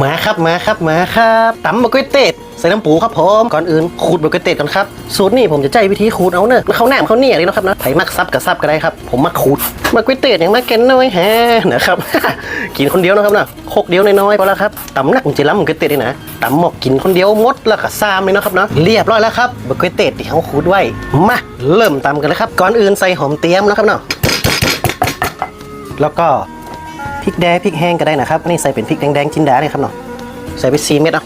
มาครับมาครับมาครับตำมะกวยเต็ดใส่น้ำปูครับผมก่อนอื่นขูดมะกวยเต็ดก่อนครับสูตรนี่ผมจะใจวิธีขูดเอาเนอะมันเขาหน้าเขาเนี่ยเลยนะครับนะไผมักซับกับซับก็ได้ครับผมมาขูดมะกวยเต็ดอย่างมาเก็นน้อยแฮนะครับกินคนเดียวนะครับนะโคกเดียวน้อยๆพอแล้วครับตำหนักจริงๆแล้วมะกวยเต็ดนี่นะตำหมกกินคนเดียวมดแล้วก็ซามเลยนะครับเนาะเรียบร้อยแล้วครับมะกวยเต็ดที่เขาขูดไว้มาเริ่มตำกันเลยครับก่อนอื่นใส่หอมเตรียมนะครับเนาะแล้วก็ พริกแดงพริกแห้งก็ได้นะครับนี่ใส่เป็นพริกแดงๆจินดาเลยครับเนาะใส่ไปสี่เม็ดเอา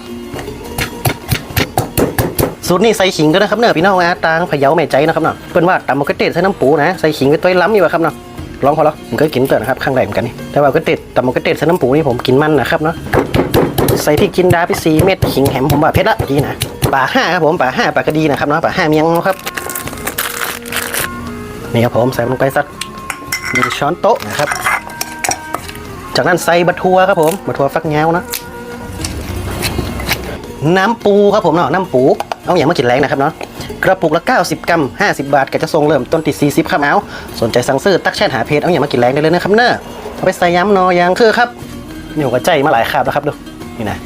สูตรนี้ใส่ขิงด้วยนะครับเนอะพี่น้องอาตางพะเยาแม่ใจนะครับเนาะเปิ้นว่าตำมะเขือเทศใส่น้ำปูนะใส่ขิงไปตัวล้ำอยู่อะครับเนาะลองพอแล้วผมเคยกินเตือนนะครับข้างในเหมือนกันนี่แต่ว่ามะเขือเทศตำมะเขือเทศใส่น้ำปูนี่ผมกินมันนะครับเนาะใส่พริกจินดาไปสี่เม็ดขิงแหมผมว่าเผ็ดละดีนะป่าห้าครับผมป่าห้าป่ากระดีนะครับเนาะป่าห้าเมียงครับนี่ครับผมใส่ลงไปสักหนึ่งช้อนโต๊ะนะครับ จากนั้นใส่บะทัวครับผมบะทัวฟักแง้วนะ น้ำปูครับผมเนาะน้ำปู เอาอย่างมากินแรงนะครับเนาะกระปุกละ 90 กรัม 50 บาทก็จะส่งเริ่มต้นที่40ครับเอาสนใจสั่งซื้อตักแชทหาเพจเอาอย่างมากินแรงได้เลยนะครับเนอะเอาไปใส่ย้ำนอยางคือครับนี่ผมก็ใจมาหลายคาบแล้วครับดูนี่นะ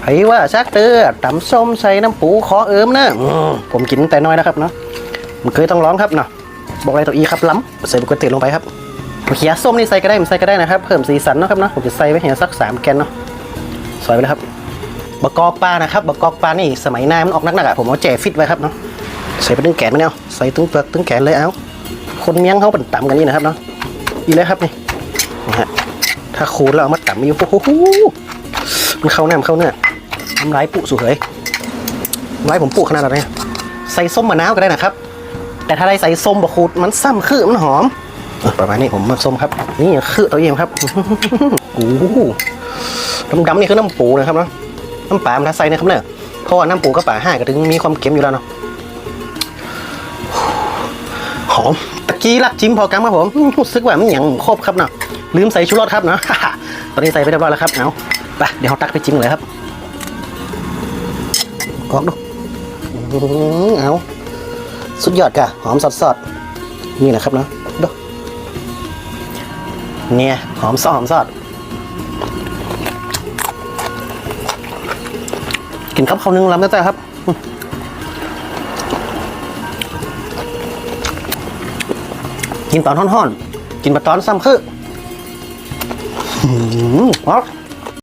ไผว่าชักเตอตำส้มใส่น้ำปูขอเอิมเนอะมผมกินแต่น้อยนะครับเนาะมันเคยต้องร้องครับเนาะบอกอะไรตัวอีครับล้ำใส่บุกกระเตลงไปครับ เขียส้มนี่ใส่ก็ได้ไม่ใส่ก็ได้นะครับ เพิ่มสีสันเนาะครับเนาะผมจะใส่ไว้เห็นสักสามแกนเนาะใส่ไปเลยครับบะกอกปลานะครับบะกอกปลานี่สมัยหน้ามันออกนักๆอะผมเอาแจฟิตไว้ครับเนาะใส่ไปตึงแขนไม่เอาใส่ตึงเปลือกตึงแขนเลยเอาคนเมียงเขาเป็นต่ำกันนี่นะครับเนาะอีเลยครับนี่นะฮะถ้าคูณแล้วเอามาต่ำอยู่โอ้โหมันเข้าหน้ามันเข้าเนื้อน้ำลายปุสุเหยไว้ผมปุขนาดไหนใส่ส้มมะนาวก็ได้นะครับ แต่ถ้าได้ใส่ส้มบะขูดมันซ้ำคือมันหอม ประมาณนี้ผมมักส้มครับ นี่คือเตัวเองครับโอ้โหดำๆนี่คือน้ำปูนะครับเนาะน้ำปลามันใส่นะครับเนี่ยเพราะว่าน้ำปูกับปลาห้าก็ถึงมีความเค็มอยู่แล้วเนาะหอมตะกี้ลักจิ้มพอกำครับผมอืมรู้สึกว่ามันอย่างครบครับเนาะลืมใส่ชูรสครับเนาะตอนนี้ใส่ไปเรียบร้อยแล้วครับเอาไปเดี๋ยวเราตักไปจิ้มเลยครับกรอกดูอื้อหือเอาสุดยอดก่ะหอมสดสดๆนี่แหละครับเนาะดู เนี่ยหอมซอหอมซอดกินข้าวเขาวนึงลำแต่ครับกินตอนห่อนๆ กินมาตอนซ้ำคือหืมอ๋อ